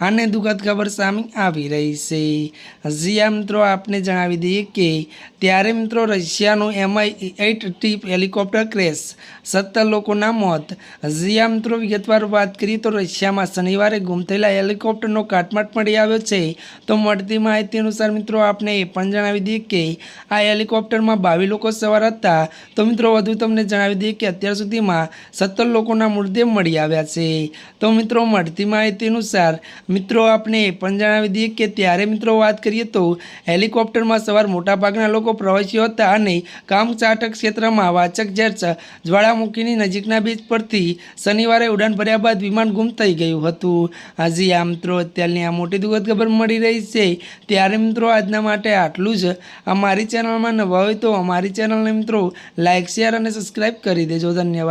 અને દુઃખદ ખબર સામે આવી રહી છે. હજી મિત્રો, આપને જણાવી દઈએ કે ત્યારે મિત્રો રશિયાનું એમઆઈ એઇટ ટીપ હેલિકોપ્ટર ક્રેશ, સત્તર લોકોના મોત. હજી મિત્રો, વિગતવાર વાત કરીએ તો રશિયામાં શનિવારે ગુમ થયેલા હેલિકોપ્ટરનો કાટમાટ મળી આવ્યો છે. તો મળતી માહિતી અનુસાર મિત્રો, આપને એ પણ જણાવી દઈએ કે આ હેલિકોપ્ટરમાં બાવીસ લોકો સવાર હતા. તો મિત્રો, વધુ તમને જણાવી દઈએ કે અત્યાર સુધીમાં સત્તર લોકોના મૃતદેહ મળી આવ્યા છે. તો મિત્રો, મળતી માહિતી અનુસાર મિત્રો, આપણે પણ જણાવી દઈએ કે ત્યારે મિત્રો વાત કરીએ તો હેલિકોપ્ટરમાં સવાર મોટાભાગના લોકો પ્રવાસીઓ હતા અને કામચાટક ક્ષેત્રમાં વાચક જેટ્સ જ્વાળામુખીની નજીકના બીચ પરથી શનિવારે ઉડાન ભર્યા બાદ વિમાન ગુમ થઈ ગયું હતું. હજી આ મિત્રો, અત્યારની આ મોટી દુઃખદ ખબર મળી રહી છે. ત્યારે મિત્રો, આજના માટે આટલું જ. અમારી ચેનલમાં નવા હોય તો અમારી ચેનલને મિત્રો લાઇક શેર અને સબસ્ક્રાઈબ કરી દેજો. ધન્યવાદ.